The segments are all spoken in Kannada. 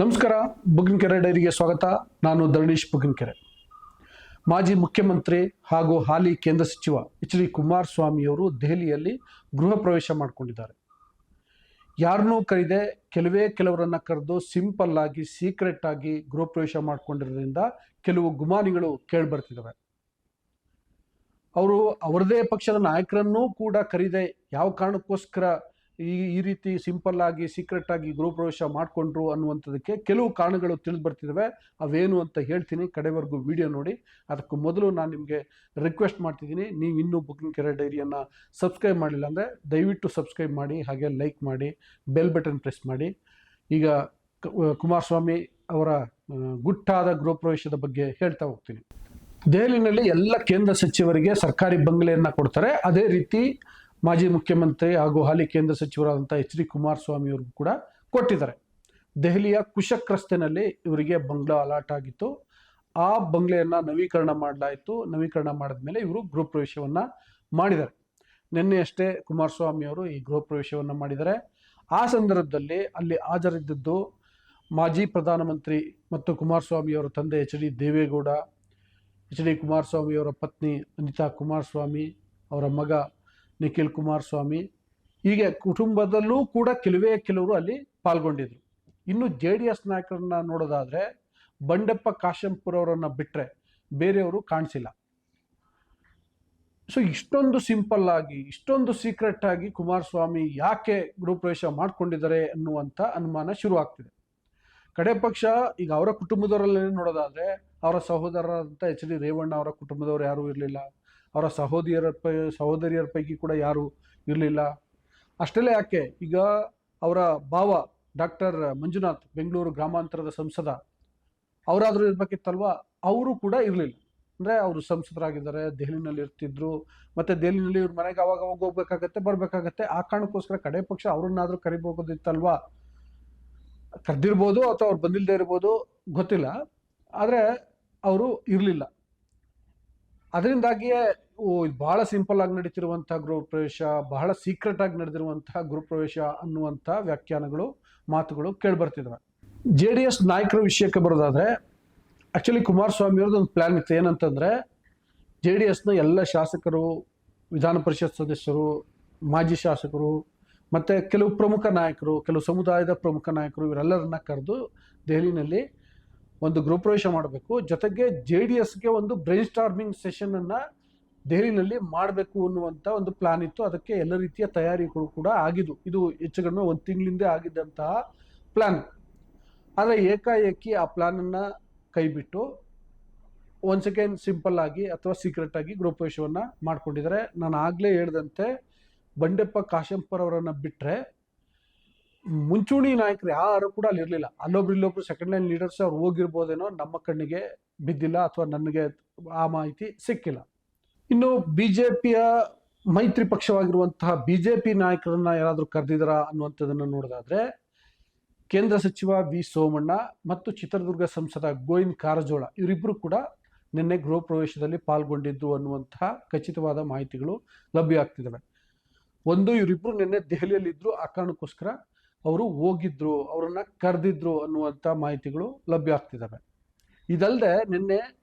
ನಮಸ್ಕಾರ ಬುಗ್ಗಿನಕೆರೆ ಡೈರಿಗೆ ಸ್ವಾಗತ. ನಾನು ಧರಣೀಶ್ ಬುಗ್ಗಿನಕೆರೆ ಮಾಜಿ ಮುಖ್ಯಮಂತ್ರಿ ಹಾಗೂ ಹಾಲಿ ಕೇಂದ್ರ ಸಚಿವ ಎಚ್ ಡಿ ಕುಮಾರಸ್ವಾಮಿಯವರು ದೆಹಲಿಯಲ್ಲಿ ಗೃಹ ಪ್ರವೇಶ ಮಾಡಿಕೊಂಡಿದ್ದಾರೆ. ಯಾರನ್ನೂ ಕರೆದೆ ಕೆಲವೇ ಕೆಲವರನ್ನ ಕರೆದು ಸಿಂಪಲ್ ಆಗಿ, ಸೀಕ್ರೆಟ್ ಆಗಿ ಗೃಹ ಪ್ರವೇಶ ಮಾಡಿಕೊಂಡಿರೋದ್ರಿಂದ ಕೆಲವು ಗುಮಾನಿಗಳು ಕೇಳಿಬರ್ತಿದ್ದಾವೆ ಅವರು ಅವರದೇ ಪಕ್ಷದ ನಾಯಕರನ್ನೂ ಕೂಡ ಕರೀದೆ ಯಾವ ಕಾರಣಕ್ಕೋಸ್ಕರ ಈ ಈ ರೀತಿ ಸಿಂಪಲ್ ಆಗಿ, ಸೀಕ್ರೆಟ್ ಆಗಿ ಗೃಹ ಪ್ರವೇಶ ಮಾಡಿಕೊಂಡ್ರು ಅನ್ನುವಂಥದಕ್ಕೆ ಕೆಲವು ಕಾರಣಗಳು ತಿಳಿದು ಬರ್ತಿದ್ದಾವೆ. ಅವೇನು ಅಂತ ಹೇಳ್ತೀನಿ. ಕಡೆವರೆಗೂ ವಿಡಿಯೋ ನೋಡಿ. ಅದಕ್ಕೂ ಮೊದಲು ನಾನು ನಿಮಗೆ ರಿಕ್ವೆಸ್ಟ್ ಮಾಡ್ತಿದ್ದೀನಿ. ನೀವು ಇನ್ನೂ ಬುಕಿಂಗ್ ಕೆರೆ ಡೈರಿಯನ್ನು ಸಬ್ಸ್ಕ್ರೈಬ್ ಮಾಡಿಲ್ಲ ಅಂದರೆ ದಯವಿಟ್ಟು ಸಬ್ಸ್ಕ್ರೈಬ್ ಮಾಡಿ, ಹಾಗೆ ಲೈಕ್ ಮಾಡಿ ಬೆಲ್ ಬಟನ್ ಪ್ರೆಸ್ ಮಾಡಿ. ಈಗ ಕುಮಾರಸ್ವಾಮಿ ಅವರ ಗುಟ್ಟಾದ ಗೃಹ ಪ್ರವೇಶದ ಬಗ್ಗೆ ಹೇಳ್ತಾ ಹೋಗ್ತೀನಿ. ದೆಹಲಿನಲ್ಲಿ ಎಲ್ಲ ಕೇಂದ್ರ ಸಚಿವರಿಗೆ ಸರ್ಕಾರಿ ಬಂಗಲೆಯನ್ನು ಕೊಡ್ತಾರೆ. ಅದೇ ರೀತಿ ಮಾಜಿ ಮುಖ್ಯಮಂತ್ರಿ ಹಾಗೂ ಹಾಲಿ ಕೇಂದ್ರ ಸಚಿವರಾದಂಥ ಎಚ್ ಡಿ ಕುಮಾರಸ್ವಾಮಿ ಅವ್ರಿಗೂ ಕೂಡ ಕೊಟ್ಟಿದ್ದಾರೆ. ದೆಹಲಿಯ ಕುಶಕ್ ರಸ್ತೆನಲ್ಲಿ ಇವರಿಗೆ ಬಂಗ್ಲಾ ಅಲಾಟ್ ಆಗಿತ್ತು. ಆ ಬಂಗ್ಲೆಯನ್ನು ನವೀಕರಣ ಮಾಡಲಾಯಿತು. ನವೀಕರಣ ಮಾಡಿದ ಮೇಲೆ ಇವರು ಗೃಹ ಪ್ರವೇಶವನ್ನ ಮಾಡಿದ್ದಾರೆ. ನಿನ್ನೆಯಷ್ಟೇ ಕುಮಾರಸ್ವಾಮಿ ಅವರು ಈ ಗೃಹ ಪ್ರವೇಶವನ್ನ ಮಾಡಿದ್ದಾರೆ. ಆ ಸಂದರ್ಭದಲ್ಲಿ ಅಲ್ಲಿ ಹಾಜರಿದ್ದದ್ದು ಮಾಜಿ ಪ್ರಧಾನಮಂತ್ರಿ ಮತ್ತು ಕುಮಾರಸ್ವಾಮಿ ಅವರ ತಂದೆ H D Deve Gowda, H D Kumaraswamy ಅವರ ಪತ್ನಿ ಅನಿತಾ ಕುಮಾರಸ್ವಾಮಿ ಅವರ ಮಗ ನಿಖಿಲ್ ಕುಮಾರಸ್ವಾಮಿ ಹೀಗೆ ಕುಟುಂಬದಲ್ಲೂ ಕೂಡ ಕೆಲವೇ ಕೆಲವರು ಅಲ್ಲಿ ಪಾಲ್ಗೊಂಡಿದ್ರು. ಇನ್ನು ಜೆ ಡಿ ಎಸ್ ನಾಯಕರನ್ನ ನೋಡೋದಾದ್ರೆ ಬಂಡೆಪ್ಪ ಕಾಶಂಪುರ ಅವರನ್ನ ಬಿಟ್ಟರೆ ಬೇರೆಯವರು ಕಾಣಿಸಿಲ್ಲ. ಸೊ ಇಷ್ಟೊಂದು ಸಿಂಪಲ್ ಆಗಿ, ಇಷ್ಟೊಂದು ಸೀಕ್ರೆಟ್ ಆಗಿ ಕುಮಾರಸ್ವಾಮಿ ಯಾಕೆ ಗೃಹಪ್ರವೇಶ ಮಾಡ್ಕೊಂಡಿದ್ದಾರೆ ಅನ್ನುವಂಥ ಅನುಮಾನ ಶುರುವಾಗ್ತಿದೆ ಕಡೆ ಪಕ್ಷ, ಈಗ ಅವರ ಕುಟುಂಬದವರಲ್ಲೇ ನೋಡೋದಾದ್ರೆ, ಅವರ ಸಹೋದರರಂತ ಎಚ್ ಡಿ ರೇವಣ್ಣ ಅವರ ಕುಟುಂಬದವರು ಯಾರೂ ಇರಲಿಲ್ಲ. ಅವರ ಸಹೋದರಿಯರ ಸಹೋದರಿಯರ ಪೈಕಿ ಕೂಡ ಯಾರು ಇರಲಿಲ್ಲ. ಅಷ್ಟೆಲ್ಲ ಯಾಕೆ? ಈಗ ಅವರ ಭಾವ ಡಾಕ್ಟರ್ ಮಂಜುನಾಥ್, ಬೆಂಗಳೂರು ಗ್ರಾಮಾಂತರದ ಸಂಸದ, ಅವರಾದರೂ ಇರಬೇಕಿತ್ತಲ್ವಾ? ಅವರು ಕೂಡ ಇರಲಿಲ್ಲ. ಅಂದರೆ ಅವರು ಸಂಸದರಾಗಿದ್ದಾರೆ, ದೆಹಲಿನಲ್ಲಿ ಇರ್ತಿದ್ರು, ಮತ್ತೆ ದೆಹಲಿನಲ್ಲಿ ಇವ್ರ ಮನೆಗೆ ಅವಾಗ ಅವಾಗ ಹೋಗ್ಬೇಕಾಗತ್ತೆ, ಬರಬೇಕಾಗತ್ತೆ. ಆ ಕಾರಣಕ್ಕೋಸ್ಕರ ಕಡೆ ಪಕ್ಷ ಅವ್ರನ್ನಾದ್ರೂ ಕರಿಬೋದಿತ್ತಲ್ವಾ ಕರೆದಿರ್ಬೋದು ಅಥವಾ ಅವ್ರು ಬಂದಿಲ್ಲದೆ ಇರ್ಬೋದು, ಗೊತ್ತಿಲ್ಲ. ಆದರೆ ಅವರು ಇರಲಿಲ್ಲ. ಅದರಿಂದಾಗಿಯೇ ಬಹಳ ಸಿಂಪಲ್ ಆಗಿ ನಡೀತಿರುವಂತಹ ಗೃಹ ಪ್ರವೇಶ, ಬಹಳ ಸೀಕ್ರೆಟ್ ಆಗಿ ನಡೆದಿರುವಂತಹ ಗೃಹ ಪ್ರವೇಶ ಅನ್ನುವಂಥ ವ್ಯಾಖ್ಯಾನಗಳು, ಮಾತುಗಳು ಕೇಳಿಬರ್ತಿದ್ದಾವೆ ಜೆ ಡಿ ಎಸ್ ನಾಯಕರ ವಿಷಯಕ್ಕೆ ಬರೋದಾದ್ರೆ ಆಕ್ಚುಲಿ ಕುಮಾರಸ್ವಾಮಿ ಅವ್ರದ್ದು ಒಂದು ಪ್ಲಾನ್ ಇತ್ತು. ಏನಂತಂದ್ರೆ, ಜೆ ಡಿ ಎಸ್ನ ಎಲ್ಲ ಶಾಸಕರು, ವಿಧಾನ ಪರಿಷತ್ ಸದಸ್ಯರು, ಮಾಜಿ ಶಾಸಕರು, ಮತ್ತೆ ಕೆಲವು ಪ್ರಮುಖ ನಾಯಕರು, ಕೆಲವು ಸಮುದಾಯದ ಪ್ರಮುಖ ನಾಯಕರು, ಇವರೆಲ್ಲರನ್ನ ಕರೆದು ದೆಹಲಿನಲ್ಲಿ ಒಂದು ಗೃಹಪ್ರವೇಶ ಮಾಡಬೇಕು. ಜೊತೆಗೆ ಜೆ ಡಿ ಎಸ್ಗೆ ಒಂದು ಬ್ರೈನ್ ಸ್ಟಾರ್ಮಿಂಗ್ ಸೆಷನ್ ಅನ್ನ ದೆಹಲಿನಲ್ಲಿ ಮಾಡಬೇಕು ಅನ್ನುವಂಥ ಒಂದು ಪ್ಲಾನ್ ಇತ್ತು. ಅದಕ್ಕೆ ಎಲ್ಲ ರೀತಿಯ ತಯಾರಿಗಳು ಕೂಡ ಆಗಿದ್ದು. ಇದು ಹೆಚ್ಚು ಕಡಿಮೆ ಒಂದು ತಿಂಗಳಿಂದ ಆಗಿದ್ದಂತಹ ಪ್ಲಾನ್ ಆದರೆ ಏಕಾಏಕಿ ಆ ಪ್ಲಾನನ್ನು ಕೈಬಿಟ್ಟು ಒಂದು ಸೆಕೆಂಡ್ ಸಿಂಪಲ್ ಆಗಿ ಅಥವಾ ಸೀಕ್ರೆಟ್ ಆಗಿ ಗೃಹಪ್ರವೇಶವನ್ನು ಮಾಡ್ಕೊಂಡಿದ್ದಾರೆ. ನಾನು ಆಗಲೇ ಹೇಳಿದಂತೆ ಬಂಡೆಪ್ಪ ಕಾಶಂಪುರ್ ಅವರನ್ನು ಬಿಟ್ಟರೆ ಮುಂಚೂಣಿ ನಾಯಕರು ಯಾರು ಕೂಡ ಅಲ್ಲಿ ಇರಲಿಲ್ಲ. ಅಲ್ಲೊಬ್ರು ಇಲ್ಲೊಬ್ರು ಸೆಕೆಂಡ್ ಲೈನ್ ಲೀಡರ್ಸ್ ಅವ್ರು ಹೋಗಿರ್ಬೋದೇನೋ ನಮ್ಮ ಕಣ್ಣಿಗೆ ಬಿದ್ದಿಲ್ಲ ಅಥವಾ ನನಗೆ ಆ ಮಾಹಿತಿ ಸಿಕ್ಕಿಲ್ಲ. ಇನ್ನು ಬಿ ಜೆ ಪಿಯ ಮೈತ್ರಿ ಪಕ್ಷವಾಗಿರುವಂತಹ ಬಿ ಜೆ ಪಿ ನಾಯಕರನ್ನ ಯಾರಾದರೂ ಕರೆದಿದ್ದಾರಾ ಅನ್ನುವಂಥದ್ದನ್ನು ನೋಡೋದಾದ್ರೆ ಕೇಂದ್ರ ಸಚಿವ ವಿ ಸೋಮಣ್ಣ ಮತ್ತು ಚಿತ್ರದುರ್ಗ ಸಂಸದ ಗೋವಿಂದ್ ಕಾರಜೋಳ ಇವರಿಬ್ಬರು ಕೂಡ ನಿನ್ನೆ ಗೃಹ ಪ್ರವೇಶದಲ್ಲಿ ಪಾಲ್ಗೊಂಡಿದ್ದು ಅನ್ನುವಂತಹ ಖಚಿತವಾದ ಮಾಹಿತಿಗಳು ಲಭ್ಯ ಆಗ್ತಿದ್ದಾವೆ. ಒಂದು ಇವರಿಬ್ಬರು ನಿನ್ನೆ ದೆಹಲಿಯಲ್ಲಿದ್ದರು ಆ ಕಾರಣಕ್ಕೋಸ್ಕರ ಅವರು ಹೋಗಿದ್ರು, ಅವರನ್ನ ಕರೆದಿದ್ರು ಅನ್ನುವಂಥ ಮಾಹಿತಿಗಳು ಲಭ್ಯ ಆಗ್ತಿದ್ದಾವೆ ಇದಲ್ಲದೆ ನಿನ್ನೆ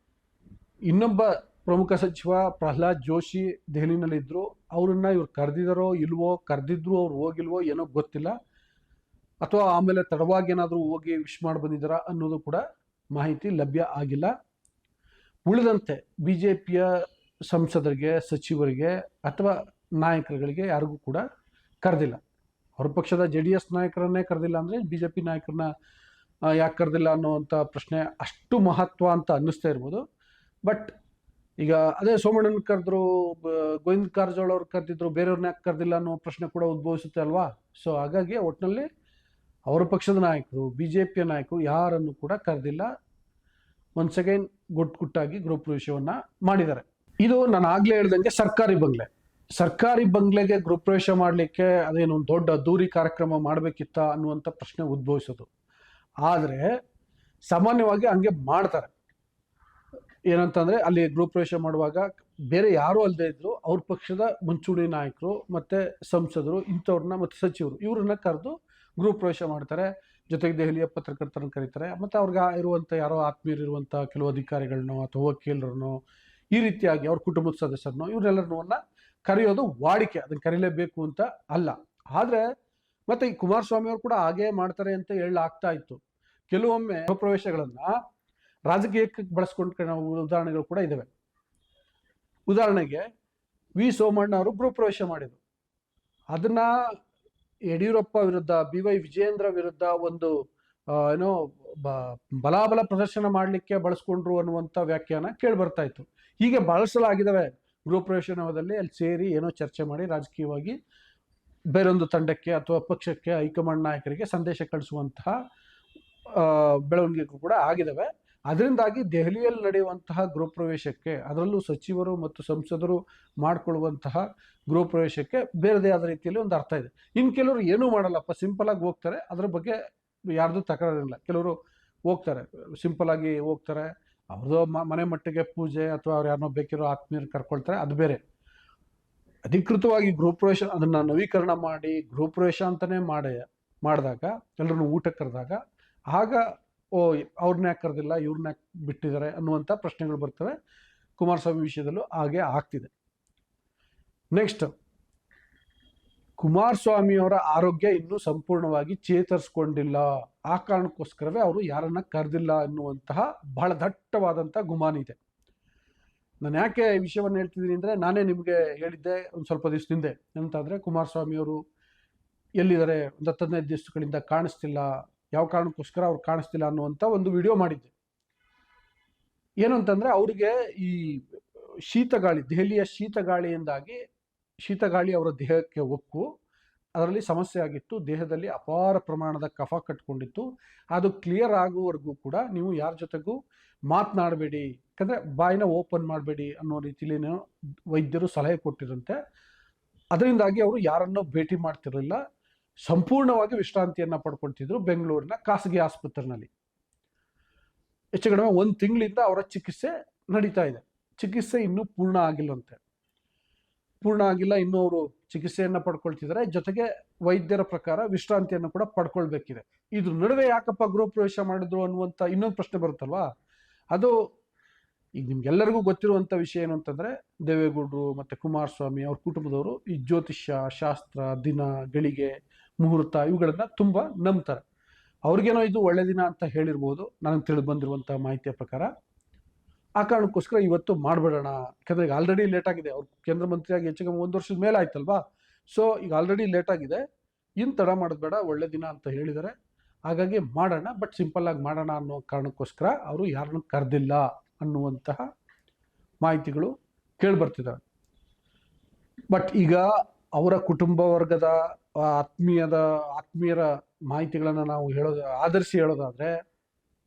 ಇನ್ನೊಬ್ಬ ಪ್ರಮುಖ ಸಚಿವ ಪ್ರಹ್ಲಾದ್ ಜೋಶಿ ದೆಹಲಿನಲ್ಲಿದ್ದರು ಅವರನ್ನು ಇವ್ರು ಕರೆದಿದ್ದಾರೋ ಇಲ್ವೋ, ಕರೆದಿದ್ರು ಅವ್ರು ಹೋಗಿಲ್ವೋ ಏನೋ ಗೊತ್ತಿಲ್ಲ. ಅಥವಾ ಆಮೇಲೆ ತಡವಾಗಿ ಏನಾದರೂ ಹೋಗಿ ವಿಶ್ ಮಾಡಿ ಬಂದಿದ್ದಾರಾ ಅನ್ನೋದು ಕೂಡ ಮಾಹಿತಿ ಲಭ್ಯ ಆಗಿಲ್ಲ. ಉಳಿದಂತೆ ಬಿ ಜೆ ಪಿಯ ಸಂಸದರಿಗೆ, ಸಚಿವರಿಗೆ ಅಥವಾ ನಾಯಕರುಗಳಿಗೆ ಯಾರಿಗೂ ಕೂಡ ಕರೆದಿಲ್ಲ. ಅವ್ರ ಪಕ್ಷದ ಜೆ ಡಿ ಎಸ್ ನಾಯಕರನ್ನೇ ಕರೆದಿಲ್ಲ ಅಂದರೆ ಬಿ ಜೆ ಪಿ ನಾಯಕರನ್ನ ಯಾಕೆ ಕರೆದಿಲ್ಲ ಅನ್ನುವಂಥ ಪ್ರಶ್ನೆ ಅಷ್ಟು ಮಹತ್ವ ಅಂತ ಅನ್ನಿಸ್ತಾ ಇರ್ಬೋದು. ಬಟ್ ಈಗ ಅದೇ ಸೋಮಣ್ಣನ ಕರೆದ್ರು ಗೋವಿಂದ ಕಾರಜೋಳ ಅವ್ರು ಕರೆದಿದ್ರು, ಬೇರೆಯವ್ರನ್ನ ಯಾಕೆ ಕರೆದಿಲ್ಲ ಅನ್ನೋ ಪ್ರಶ್ನೆ ಕೂಡ ಉದ್ಭವಿಸುತ್ತೆ ಅಲ್ವಾ? ಸೊ ಹಾಗಾಗಿ ಒಟ್ಟಿನಲ್ಲಿ ಅವರ ಪಕ್ಷದ ನಾಯಕರು ಬಿ ಜೆ ಪಿಯ ನಾಯಕರು ಯಾರನ್ನು ಕೂಡ ಕರೆದಿಲ್ಲ. ಒನ್ಸ್ ಅಗೇನ್ ಗುಟ್ ಗುಟ್ಟಾಗಿ ಗ್ರೂಪ್ ಮಾಡಿದ್ದಾರೆ. ಇದು ನಾನು ಆಗಲೇ ಹೇಳ್ದಂಗೆ ಸರ್ಕಾರಿ ಬಂಗ್ಲೆ. ಸರ್ಕಾರಿ ಬಂಗ್ಲೆಗೆ ಗೃಹಪ್ರವೇಶ ಮಾಡಲಿಕ್ಕೆ ಅದೇನೊಂದು ದೊಡ್ಡ ದೂರಿ ಕಾರ್ಯಕ್ರಮ ಮಾಡಬೇಕಿತ್ತ ಅನ್ನುವಂಥ ಪ್ರಶ್ನೆ ಉದ್ಭವಿಸೋದು. ಆದರೆ ಸಾಮಾನ್ಯವಾಗಿ ಹಂಗೆ ಮಾಡ್ತಾರೆ. ಏನಂತಂದರೆ ಅಲ್ಲಿ ಗೃಹಪ್ರವೇಶ ಮಾಡುವಾಗ ಬೇರೆ ಯಾರೂ ಅಲ್ಲದೆ ಇದ್ದರು ಅವ್ರ ಪಕ್ಷದ ಮುಂಚೂಣಿ ನಾಯಕರು ಮತ್ತು ಸಂಸದರು ಇಂಥವ್ರನ್ನ ಮತ್ತು ಸಚಿವರು ಇವ್ರನ್ನ ಕರೆದು ಗೃಹಪ್ರವೇಶ ಮಾಡ್ತಾರೆ. ಜೊತೆಗೆ ದೆಹಲಿಯ ಪತ್ರಕರ್ತರನ್ನು ಕರೀತಾರೆ. ಮತ್ತು ಅವ್ರಿಗೆ ಇರುವಂಥ ಯಾರೋ ಆತ್ಮೀಯರಿರುವಂಥ ಕೆಲವು ಅಧಿಕಾರಿಗಳನ್ನೋ ಅಥವಾ ವಕೀಲರನ್ನೋ ಈ ರೀತಿಯಾಗಿ ಅವ್ರ ಕುಟುಂಬದ ಸದಸ್ಯರನ್ನೋ ಇವರೆಲ್ಲರನ್ನ ಕರೆಯೋದು ವಾಡಿಕೆ, ಅದನ್ನ ಕರೀಲೇಬೇಕು ಅಂತ ಅಲ್ಲ. ಆದರೆ ಮತ್ತೆ ಈ ಕುಮಾರಸ್ವಾಮಿ ಅವರು ಕೂಡ ಹಾಗೇ ಮಾಡ್ತಾರೆ ಅಂತ ಹೇಳಲಾಗ್ತಾ ಇತ್ತು. ಕೆಲವೊಮ್ಮೆ ಪ್ರವೇಶಗಳನ್ನ ರಾಜಕೀಯಕ್ಕೆ ಬಳಸ್ಕೊಂಡು ನಾವು ಉದಾಹರಣೆಗಳು ಕೂಡ ಇದಾವೆ. ಉದಾಹರಣೆಗೆ ವಿ. ಸೋಮಣ್ಣ ಅವರು ಗೃಹ ಪ್ರವೇಶ ಮಾಡಿದರು. ಅದನ್ನ ಯಡಿಯೂರಪ್ಪ ವಿರುದ್ಧ, ಬಿ. ವೈ. ವಿಜಯೇಂದ್ರ ವಿರುದ್ಧ ಒಂದು ಏನೋ ಬಲಾಬಲ ಪ್ರದರ್ಶನ ಮಾಡಲಿಕ್ಕೆ ಬಳಸ್ಕೊಂಡ್ರು ಅನ್ನುವಂಥ ವ್ಯಾಖ್ಯಾನ ಕೇಳಿ ಬರ್ತಾ ಇತ್ತು. ಹೀಗೆ ಬಳಸಲಾಗಿದ್ದಾವೆ ಗೃಹ ಪ್ರವೇಶನದಲ್ಲಿ ಅಲ್ಲಿ ಸೇರಿ ಏನೋ ಚರ್ಚೆ ಮಾಡಿ ರಾಜಕೀಯವಾಗಿ ಬೇರೊಂದು ತಂಡಕ್ಕೆ ಅಥವಾ ಪಕ್ಷಕ್ಕೆ, ಹೈಕಮಾಂಡ್ ನಾಯಕರಿಗೆ ಸಂದೇಶ ಕಳಿಸುವಂತಹ ಬೆಳವಣಿಗೆಗಳು ಕೂಡ ಆಗಿದ್ದಾವೆ ಅದರಿಂದಾಗಿ ದೆಹಲಿಯಲ್ಲಿ ನಡೆಯುವಂತಹ ಗೃಹ ಪ್ರವೇಶಕ್ಕೆ ಅದರಲ್ಲೂ ಸಚಿವರು ಮತ್ತು ಸಂಸದರು ಮಾಡಿಕೊಳ್ಳುವಂತಹ ಗೃಹ ಪ್ರವೇಶಕ್ಕೆ ಬೇರೆದೇ ಆದ ರೀತಿಯಲ್ಲಿ ಒಂದು ಅರ್ಥ ಇದೆ. ಇನ್ನು ಕೆಲವರು ಏನೂ ಮಾಡಲ್ಲಪ್ಪ, ಸಿಂಪಲ್ ಆಗಿ ಹೋಗ್ತಾರೆ. ಅದ್ರ ಬಗ್ಗೆ ಯಾರ್ದು ತಕರಾರಿಲ್ಲ. ಕೆಲವರು ಹೋಗ್ತಾರೆ, ಸಿಂಪಲ್ ಆಗಿ ಹೋಗ್ತಾರೆ. ಅವ್ರದ್ದು ಮನೆ ಮಟ್ಟಿಗೆ ಪೂಜೆ ಅಥವಾ ಅವ್ರು ಯಾರನ್ನೋ ಬೇಕಿರೋ ಆತ್ಮೀಯರು ಕರ್ಕೊಳ್ತಾರೆ, ಅದು ಬೇರೆ. ಅಧಿಕೃತವಾಗಿ ಗೃಹ ಪ್ರವೇಶ ಅದನ್ನ ನವೀಕರಣ ಮಾಡಿ, ಗೃಹ ಪ್ರವೇಶ ಅಂತಾನೆ ಮಾಡಿ, ಮಾಡಿದಾಗ ಎಲ್ಲರನ್ನು ಊಟಕ್ಕೆ ಕರೆದಾಗ, ಆಗ, ಓ, ಅವ್ರನ್ನ ಯಾಕೆ ಕರೆದಿಲ್ಲ, ಇವ್ರನ್ನ ಯಾಕೆ ಬಿಟ್ಟಿದ್ದಾರೆ ಅನ್ನುವಂಥ ಪ್ರಶ್ನೆಗಳು ಬರ್ತವೆ. ಕುಮಾರಸ್ವಾಮಿ ವಿಷಯದಲ್ಲೂ ಹಾಗೆ ಆಗ್ತಿದೆ. ನೆಕ್ಸ್ಟ್ ಕುಮಾರಸ್ವಾಮಿಯವರ ಆರೋಗ್ಯ ಇನ್ನೂ ಸಂಪೂರ್ಣವಾಗಿ ಚೇತರಿಸ್ಕೊಂಡಿಲ್ಲ. ಆ ಕಾರಣಕ್ಕೋಸ್ಕರವೇ ಅವರು ಯಾರನ್ನ ಕರೆದಿಲ್ಲ ಎನ್ನುವಂತಹ ಬಹಳ ದಟ್ಟವಾದಂಥ ಗುಮಾನ ಇದೆ. ನಾನು ಯಾಕೆ ಈ ವಿಷಯವನ್ನು ಹೇಳ್ತಿದ್ದೀನಿ ಅಂದರೆ ನಾನೇ ನಿಮಗೆ ಹೇಳಿದ್ದೆ ಒಂದು ಸ್ವಲ್ಪ ದಿವಸ ಹಿಂದೆ. ಕುಮಾರಸ್ವಾಮಿ ಅವರು ಎಲ್ಲಿದ್ದಾರೆ? ಒಂದು ಹತ್ತು ಹದಿನೈದು ದಿವಸಗಳಿಂದ ಕಾಣಿಸ್ತಿಲ್ಲ. ಯಾವ ಕಾರಣಕ್ಕೋಸ್ಕರ ಅವ್ರು ಕಾಣಿಸ್ತಿಲ್ಲ ಅನ್ನುವಂಥ ಒಂದು ವಿಡಿಯೋ ಮಾಡಿದ್ದೆ. ಏನು ಅಂತಂದರೆ ಅವರಿಗೆ ಈ ಶೀತಗಾಳಿ, ದೆಹಲಿಯ ಶೀತಗಾಳಿಯಿಂದಾಗಿ ಶೀತಗಾಳಿ ಅವರ ದೇಹಕ್ಕೆ ಒಕ್ಕು. ಅದರಲ್ಲಿ ಸಮಸ್ಯೆ ಆಗಿತ್ತು. ದೇಹದಲ್ಲಿ ಅಪಾರ ಪ್ರಮಾಣದ ಕಫ ಕಟ್ಕೊಂಡಿತ್ತು. ಅದು ಕ್ಲಿಯರ್ ಆಗುವವರೆಗೂ ಕೂಡ ನೀವು ಯಾರ ಜೊತೆಗೂ ಮಾತನಾಡಬೇಡಿ. ಯಾಕಂದರೆ ಬಾಯಿನ ಓಪನ್ ಮಾಡಬೇಡಿ ಅನ್ನೋ ರೀತಿಲಿ ವೈದ್ಯರು ಸಲಹೆ ಕೊಟ್ಟಿರಂತೆ ಅದರಿಂದಾಗಿ ಅವರು ಯಾರನ್ನೂ ಭೇಟಿ ಮಾಡ್ತಿರಲಿಲ್ಲ. ಸಂಪೂರ್ಣವಾಗಿ ವಿಶ್ರಾಂತಿಯನ್ನು ಪಡ್ಕೊಳ್ತಿದ್ರು ಬೆಂಗಳೂರಿನ ಖಾಸಗಿ ಆಸ್ಪತ್ರೆಯಲ್ಲಿ ಹೆಚ್ಚು ಕಡಿಮೆ ಒಂದು ತಿಂಗಳಿಂದ ಅವರ ಚಿಕಿತ್ಸೆ ನಡೀತಾ ಇದೆ. ಚಿಕಿತ್ಸೆ ಇನ್ನೂ ಪೂರ್ಣ ಆಗಿಲ್ಲಂತೆ. ಪೂರ್ಣ ಆಗಿಲ್ಲ, ಇನ್ನೂ ಅವರು ಚಿಕಿತ್ಸೆಯನ್ನು ಪಡ್ಕೊಳ್ತಿದ್ದಾರೆ. ಜೊತೆಗೆ ವೈದ್ಯರ ಪ್ರಕಾರ ವಿಶ್ರಾಂತಿಯನ್ನು ಕೂಡ ಪಡ್ಕೊಳ್ಬೇಕಿದೆ. ಇದ್ರ ನಡುವೆ ಯಾಕಪ್ಪ ಗೃಹ ಪ್ರವೇಶ ಮಾಡಿದ್ರು ಅನ್ನುವಂಥ ಇನ್ನೊಂದು ಪ್ರಶ್ನೆ ಬರುತ್ತಲ್ವಾ? ಅದು ಈಗ ನಿಮ್ಗೆಲ್ಲರಿಗೂ ಗೊತ್ತಿರುವಂಥ ವಿಷಯ ಏನು ಅಂತಂದರೆ, ದೇವೇಗೌಡರು ಮತ್ತು ಕುಮಾರಸ್ವಾಮಿ ಅವ್ರ ಕುಟುಂಬದವರು ಈ ಜ್ಯೋತಿಷ್ಯ, ಶಾಸ್ತ್ರ, ದಿನ, ಗಳಿಗೆ, ಮುಹೂರ್ತ ಇವುಗಳನ್ನ ತುಂಬಾ ನಂಬ್ತಾರೆ. ಅವ್ರಿಗೇನೋ ಇದು ಒಳ್ಳೆ ದಿನ ಅಂತ ಹೇಳಿರ್ಬೋದು. ನನಗೆ ತಿಳಿದು ಬಂದಿರುವಂಥ ಮಾಹಿತಿಯ ಪ್ರಕಾರ. ಆ ಕಾರಣಕ್ಕೋಸ್ಕರ ಇವತ್ತು ಮಾಡಬೇಡೋಣ. ಯಾಕಂದರೆ ಈಗ ಆಲ್ರೆಡಿ ಲೇಟ್ ಆಗಿದೆ. ಅವ್ರು ಕೇಂದ್ರ ಮಂತ್ರಿಯಾಗಿ ಹೆಚ್ಚಿಗೆ ಒಂದು ವರ್ಷದ ಮೇಲೆ ಆಯ್ತಲ್ವಾ? ಸೊ ಈಗ ಆಲ್ರೆಡಿ ಲೇಟ್ ಆಗಿದೆ. ಇನ್ನು ತಡ ಮಾಡೋದು ಬೇಡ, ಒಳ್ಳೆ ದಿನ ಅಂತ ಹೇಳಿದ್ದಾರೆ ಹಾಗಾಗಿ ಮಾಡೋಣ ಬಟ್ ಸಿಂಪಲ್ ಆಗಿ ಮಾಡೋಣ ಅನ್ನೋ ಕಾರಣಕ್ಕೋಸ್ಕರ ಅವರು ಯಾರನ್ನು ಕರೆದಿಲ್ಲ ಅನ್ನುವಂತಹ ಮಾಹಿತಿಗಳು ಕೇಳಿಬರ್ತಿದ್ದಾವೆ ಬಟ್ ಈಗ ಅವರ ಕುಟುಂಬ ವರ್ಗದ ಆತ್ಮೀಯದ, ಆತ್ಮೀಯರ ಮಾಹಿತಿಗಳನ್ನು ನಾವು ಹೇಳೋದು, ಆಧರಿಸಿ ಹೇಳೋದಾದ್ರೆ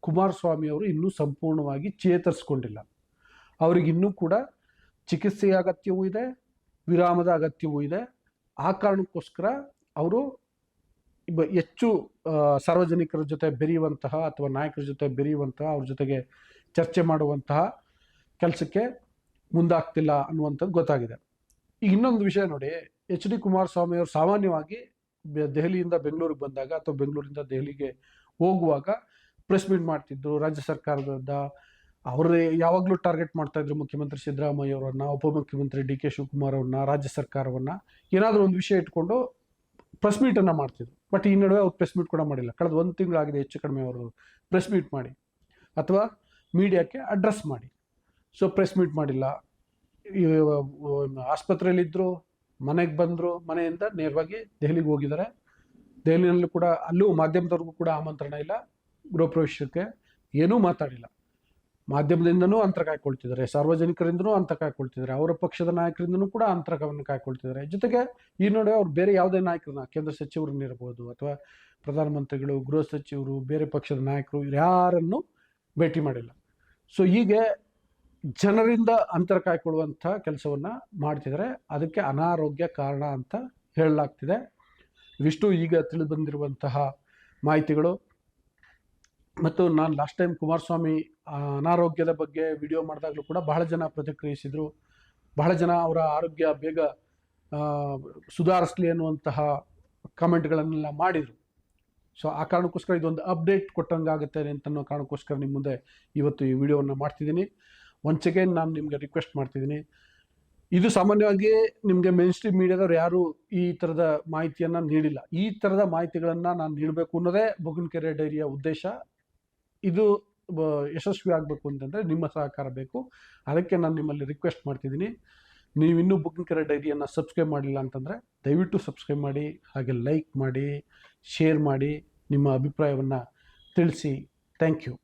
ಕುಮಾರಸ್ವಾಮಿ ಅವರು ಇನ್ನೂ ಸಂಪೂರ್ಣವಾಗಿ ಚೇತರಿಸ್ಕೊಂಡಿಲ್ಲ. ಅವರಿಗಿನ್ನೂ ಕೂಡ ಚಿಕಿತ್ಸೆಯ ಅಗತ್ಯವೂ ಇದೆ, ವಿರಾಮದ ಅಗತ್ಯವೂ ಇದೆ. ಆ ಕಾರಣಕ್ಕೋಸ್ಕರ ಅವರು ಹೆಚ್ಚು ಸಾರ್ವಜನಿಕರ ಜೊತೆ ಬೆರೆಯುವಂತಹ ಅಥವಾ ನಾಯಕರ ಜೊತೆ ಬೆರೆಯುವಂತಹ, ಅವ್ರ ಜೊತೆಗೆ ಚರ್ಚೆ ಮಾಡುವಂತಹ ಕೆಲಸಕ್ಕೆ ಮುಂದಾಗ್ತಿಲ್ಲ ಅನ್ನುವಂಥದ್ದು ಗೊತ್ತಾಗಿದೆ. ಈಗ ಇನ್ನೊಂದು ವಿಷಯ ನೋಡಿ, ಎಚ್ ಡಿ ಕುಮಾರಸ್ವಾಮಿ ಅವರು ಸಾಮಾನ್ಯವಾಗಿ ದೆಹಲಿಯಿಂದ ಬೆಂಗಳೂರಿಗೆ ಬಂದಾಗ ಅಥವಾ ಬೆಂಗಳೂರಿಂದ ದೆಹಲಿಗೆ ಹೋಗುವಾಗ ಪ್ರೆಸ್ ಮೀಟ್ ಮಾಡ್ತಿದ್ರು, ರಾಜ್ಯ ಸರ್ಕಾರದ ಅವರೇ ಯಾವಾಗಲೂ ಟಾರ್ಗೆಟ್ ಮಾಡ್ತಾ ಇದ್ರು ಮುಖ್ಯಮಂತ್ರಿ ಸಿದ್ದರಾಮಯ್ಯ ಅವರನ್ನ ಉಪಮುಖ್ಯಮಂತ್ರಿ ಡಿ ಕೆ ಶಿವಕುಮಾರ್ ಅವ್ರನ್ನ, ರಾಜ್ಯ ಸರ್ಕಾರವನ್ನ. ಏನಾದರೂ ಒಂದು ವಿಷಯ ಇಟ್ಕೊಂಡು ಪ್ರೆಸ್ ಮೀಟನ್ನು ಮಾಡ್ತಿದ್ರು. ಬಟ್ ಈ ನಡುವೆ ಅವ್ರು ಪ್ರೆಸ್ ಮೀಟ್ ಕೂಡ ಮಾಡಿಲ್ಲ. ಕಳೆದ ಒಂದು ತಿಂಗಳಾಗಿದೆ ಹೆಚ್ಚು ಕಡಿಮೆ ಅವರು ಪ್ರೆಸ್ ಮೀಟ್ ಮಾಡಿ. ಅಥವಾ ಮೀಡಿಯಾಕ್ಕೆ ಅಡ್ರೆಸ್ ಮಾಡಿ. ಸೊ ಪ್ರೆಸ್ ಮೀಟ್ ಮಾಡಿಲ್ಲ. ಆಸ್ಪತ್ರೆಯಲ್ಲಿದ್ದರು ಮನೆಗೆ ಬಂದರು, ಮನೆಯಿಂದ ನೇರವಾಗಿ ದೆಹಲಿಗೆ ಹೋಗಿದ್ದಾರೆ. ದೆಹಲಿಯಲ್ಲೂ ಕೂಡ, ಅಲ್ಲೂ ಮಾಧ್ಯಮದವ್ರಿಗೂ ಕೂಡ ಆಮಂತ್ರಣ ಇಲ್ಲ. ಗೃಹ ಪ್ರವೇಶಕ್ಕೆ ಏನೂ ಮಾತಾಡಿಲ್ಲ. ಮಾಧ್ಯಮದಿಂದನೂ ಅಂತರ ಕಾಯ್ಕೊಳ್ತಿದ್ದಾರೆ, ಸಾರ್ವಜನಿಕರಿಂದನೂ ಅಂತರ ಕಾಯ್ಕೊಳ್ತಿದ್ದಾರೆ, ಅವರ ಪಕ್ಷದ ನಾಯಕರಿಂದನೂ ಕೂಡ ಅಂತರವನ್ನು ಕಾಯ್ಕೊಳ್ತಿದ್ದಾರೆ. ಜೊತೆಗೆ ಈ ನಡುವೆ ಅವ್ರು ಬೇರೆ ಯಾವುದೇ ನಾಯಕರನ್ನ, ಕೇಂದ್ರ ಸಚಿವರನ್ನಿರ್ಬೋದು ಅಥವಾ ಪ್ರಧಾನಮಂತ್ರಿಗಳು, ಗೃಹ ಸಚಿವರು, ಬೇರೆ ಪಕ್ಷದ ನಾಯಕರು, ಯಾರನ್ನು ಭೇಟಿ ಮಾಡಿಲ್ಲ. ಸೊ ಹೀಗೆ ಜನರಿಂದ ಅಂತರ ಕಾಯ್ಕೊಳ್ಳುವಂಥ ಕೆಲಸವನ್ನು ಮಾಡ್ತಿದ್ದಾರೆ. ಅದಕ್ಕೆ ಅನಾರೋಗ್ಯ ಕಾರಣ ಅಂತ ಹೇಳಲಾಗ್ತಿದೆ. ಇವಿಷ್ಟು ಈಗ ತಿಳಿದು ಬಂದಿರುವಂತಹ ಮಾಹಿತಿಗಳು. ಮತ್ತು ನಾನು ಲಾಸ್ಟ್ ಟೈಮ್ ಕುಮಾರಸ್ವಾಮಿ ಅನಾರೋಗ್ಯದ ಬಗ್ಗೆ ವಿಡಿಯೋ ಮಾಡಿದಾಗಲೂ ಕೂಡ ಬಹಳ ಜನ ಪ್ರತಿಕ್ರಿಯಿಸಿದರು. ಬಹಳ ಜನ ಅವರ ಆರೋಗ್ಯ ಬೇಗ ಸುಧಾರಿಸಲಿ ಅನ್ನುವಂತಹ ಕಮೆಂಟ್ಗಳನ್ನೆಲ್ಲ ಮಾಡಿದರು. ಸೊ ಆ ಕಾರಣಕ್ಕೋಸ್ಕರ ಇದೊಂದು ಅಪ್ಡೇಟ್ ಕೊಟ್ಟಂಗಾಗುತ್ತೆ ಅಂತ ಅನ್ನೋ ಕಾರಣಕ್ಕೋಸ್ಕರ ನಿಮ್ಮ ಮುಂದೆ ಇವತ್ತು ಈ ವಿಡಿಯೋವನ್ನು ಮಾಡ್ತಿದ್ದೀನಿ. ಒನ್ಸ್ ಅಗೇನ್ ನಾನು ನಿಮಗೆ ರಿಕ್ವೆಸ್ಟ್ ಮಾಡ್ತಿದ್ದೀನಿ. ಇದು ಸಾಮಾನ್ಯವಾಗಿ ನಿಮಗೆ ಮೇನ್ ಸ್ಟ್ರೀಮ್ ಮೀಡಿಯಾದವ್ರು ಯಾರು ಈ ಥರದ ಮಾಹಿತಿಯನ್ನು ನೀಡಿಲ್ಲ. ಈ ಥರದ ಮಾಹಿತಿಗಳನ್ನು ನಾನು ನೀಡಬೇಕು ಅನ್ನೋದೇ ಬೊಗನ್ಕೆರೆ ಡೈರಿಯ ಉದ್ದೇಶ. ಇದು ಯಶಸ್ವಿ ಆಗಬೇಕು ಅಂತಂದರೆ ನಿಮ್ಮ ಸಹಕಾರ ಬೇಕು. ಅದಕ್ಕೆ ನಾನು ನಿಮ್ಮಲ್ಲಿ ರಿಕ್ವೆಸ್ಟ್ ಮಾಡ್ತಿದ್ದೀನಿ. ನೀವು ಇನ್ನೂ ಕರೆ ಡೈರಿಯನ್ನು ಸಬ್ಸ್ಕ್ರೈಬ್ ಮಾಡಿಲ್ಲ ಅಂತಂದರೆ ದಯವಿಟ್ಟು ಸಬ್ಸ್ಕ್ರೈಬ್ ಮಾಡಿ, ಹಾಗೆ ಲೈಕ್ ಮಾಡಿ ಶೇರ್ ಮಾಡಿ, ನಿಮ್ಮ ಅಭಿಪ್ರಾಯವನ್ನು ತಿಳಿಸಿ. Thank you